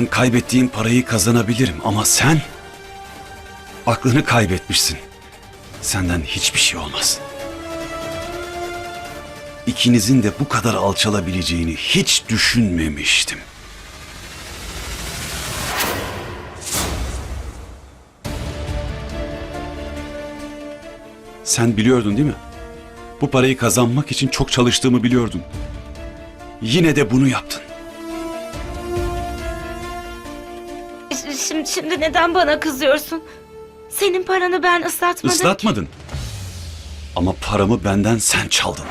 Ben kaybettiğim parayı kazanabilirim ama sen aklını kaybetmişsin. Senden hiçbir şey olmaz. İkinizin de bu kadar alçalabileceğini hiç düşünmemiştim. Sen biliyordun değil mi? Bu parayı kazanmak için çok çalıştığımı biliyordun. Yine de bunu yaptın. Şimdi, şimdi neden bana kızıyorsun? Senin paranı ben ıslatmadım. Islatmadın. Ama paramı benden sen çaldın.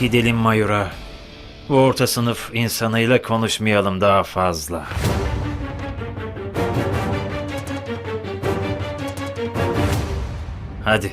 Gidelim Mayura. Bu orta sınıf insanıyla konuşmayalım daha fazla. Hadi.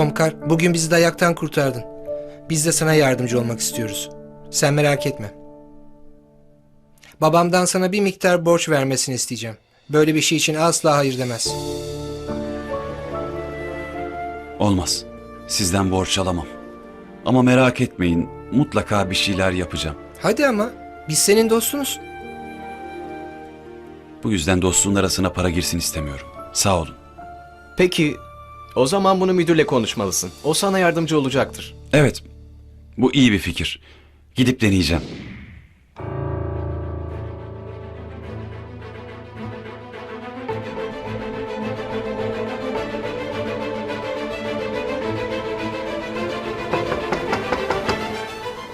Omkar, bugün bizi dayaktan kurtardın. Biz de sana yardımcı olmak istiyoruz. Sen merak etme. Babamdan sana bir miktar borç vermesini isteyeceğim. Böyle bir şey için asla hayır demez. Olmaz. Sizden borç alamam. Ama merak etmeyin. Mutlaka bir şeyler yapacağım. Hadi ama, biz senin dostunuz. Bu yüzden dostluğun arasına para girsin istemiyorum. Sağ olun. Peki o zaman bunu müdürle konuşmalısın. O sana yardımcı olacaktır. Evet. Bu iyi bir fikir. Gidip deneyeceğim.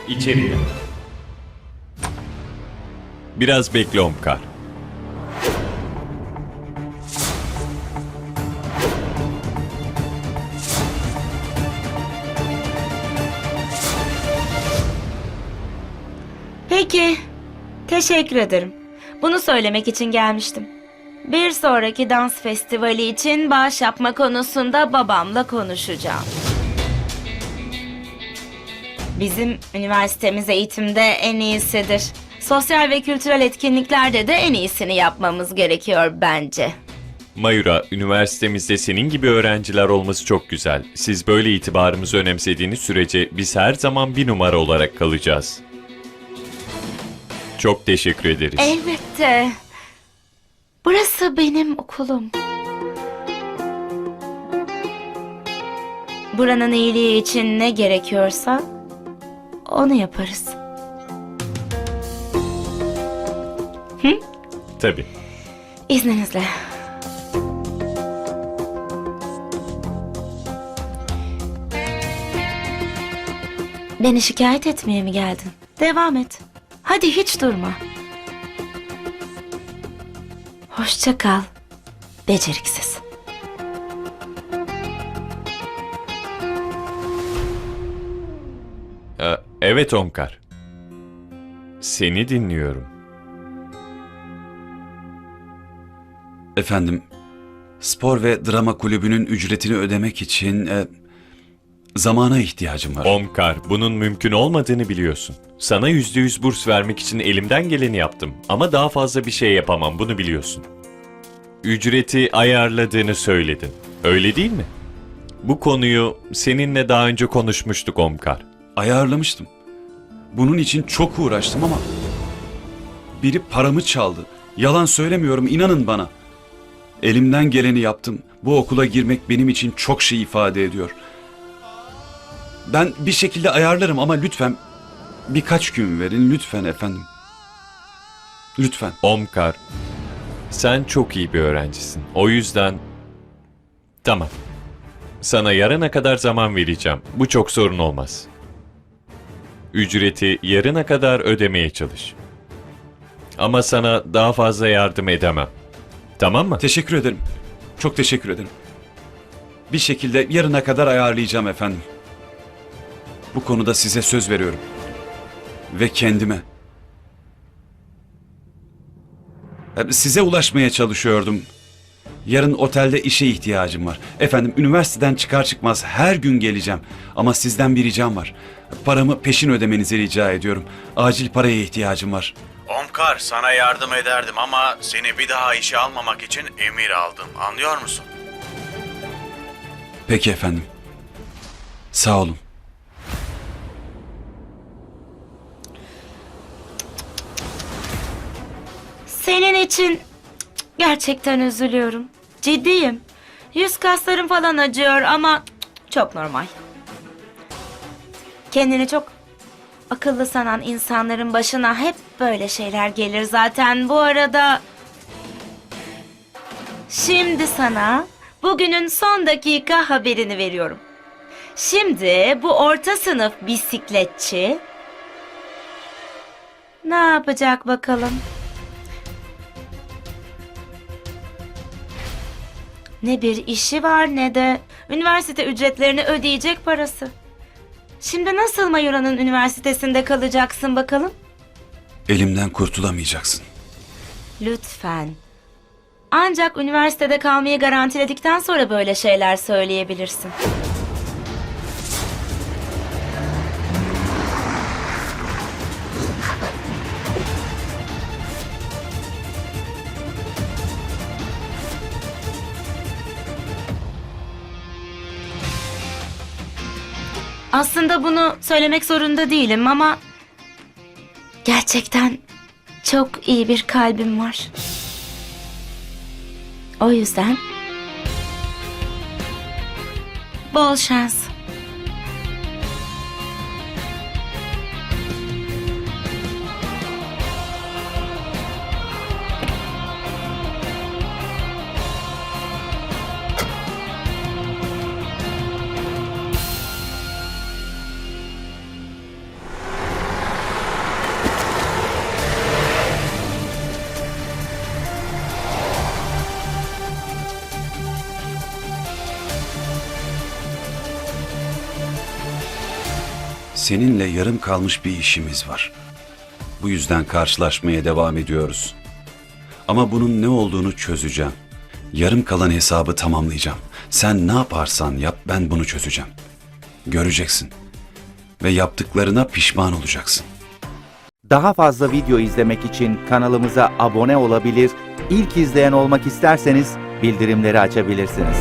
İçeriye. Biraz bekle Omkar. Peki. Teşekkür ederim. Bunu söylemek için gelmiştim. Bir sonraki dans festivali için bağış yapma konusunda babamla konuşacağım. Bizim üniversitemiz eğitimde en iyisidir. Sosyal ve kültürel etkinliklerde de en iyisini yapmamız gerekiyor bence. Mayura, üniversitemizde senin gibi öğrenciler olması çok güzel. Siz böyle itibarımızı önemsediğiniz sürece biz her zaman bir numara olarak kalacağız. Çok teşekkür ederiz. Elbette. Burası benim okulum. Buranın iyiliği için ne gerekiyorsa onu yaparız. Tabii. İzninizle. Beni şikayet etmeye mi geldin? Devam et. Hadi hiç durma. Hoşça kal. Beceriksiz. Ee, evet Omkar. Seni dinliyorum. Efendim, spor ve drama kulübünün ücretini ödemek için e, zamana ihtiyacım var. Omkar, bunun mümkün olmadığını biliyorsun. Sana yüzde yüz burs vermek için elimden geleni yaptım. Ama daha fazla bir şey yapamam, bunu biliyorsun. Ücreti ayarladığını söyledin. Öyle değil mi? Bu konuyu seninle daha önce konuşmuştuk Omkar. Ayarlamıştım. Bunun için çok uğraştım ama biri paramı çaldı. Yalan söylemiyorum, inanın bana. Elimden geleni yaptım. Bu okula girmek benim için çok şey ifade ediyor. Ben bir şekilde ayarlarım ama lütfen birkaç gün verin lütfen efendim. Lütfen. Omkar, Sen çok iyi bir öğrencisin. O yüzden... Tamam. Sana yarına kadar zaman vereceğim. Bu çok sorun olmaz. Ücreti yarına kadar ödemeye çalış. Ama sana daha fazla yardım edemem. Tamam mı? Teşekkür ederim. Çok teşekkür ederim. Bir şekilde yarına kadar ayarlayacağım efendim. Bu konuda size söz veriyorum. Ve kendime. Size ulaşmaya çalışıyordum. Yarın otelde işe ihtiyacım var. Efendim üniversiteden çıkar çıkmaz her gün geleceğim. Ama sizden bir ricam var. Paramı peşin ödemenizi rica ediyorum. Acil paraya ihtiyacım var. Omkar sana yardım ederdim ama seni bir daha işe almamak için emir aldım. Anlıyor musun? Peki efendim. Sağ olun. Senin için gerçekten üzülüyorum. Ciddiyim. Yüz kaslarım falan acıyor ama çok normal. Kendini çok akıllı sanan insanların başına hep böyle şeyler gelir zaten. Bu arada şimdi sana bugünün son dakika haberini veriyorum. Şimdi bu orta sınıf bisikletçi ne yapacak bakalım? Ne bir işi var ne de üniversite ücretlerini ödeyecek parası. Şimdi nasıl Mayura'nın üniversitesinde kalacaksın bakalım? Elimden kurtulamayacaksın. Lütfen. Ancak üniversitede kalmayı garantiledikten sonra böyle şeyler söyleyebilirsin. Aslında bunu söylemek zorunda değilim ama gerçekten çok iyi bir kalbim var. O yüzden bol şans. Seninle yarım kalmış bir işimiz var. Bu yüzden karşılaşmaya devam ediyoruz. Ama bunun ne olduğunu çözeceğim. Yarım kalan hesabı tamamlayacağım. Sen ne yaparsan yap ben bunu çözeceğim. Göreceksin. Ve yaptıklarına pişman olacaksın. Daha fazla video izlemek için kanalımıza abone olabilir, ilk izleyen olmak isterseniz bildirimleri açabilirsiniz.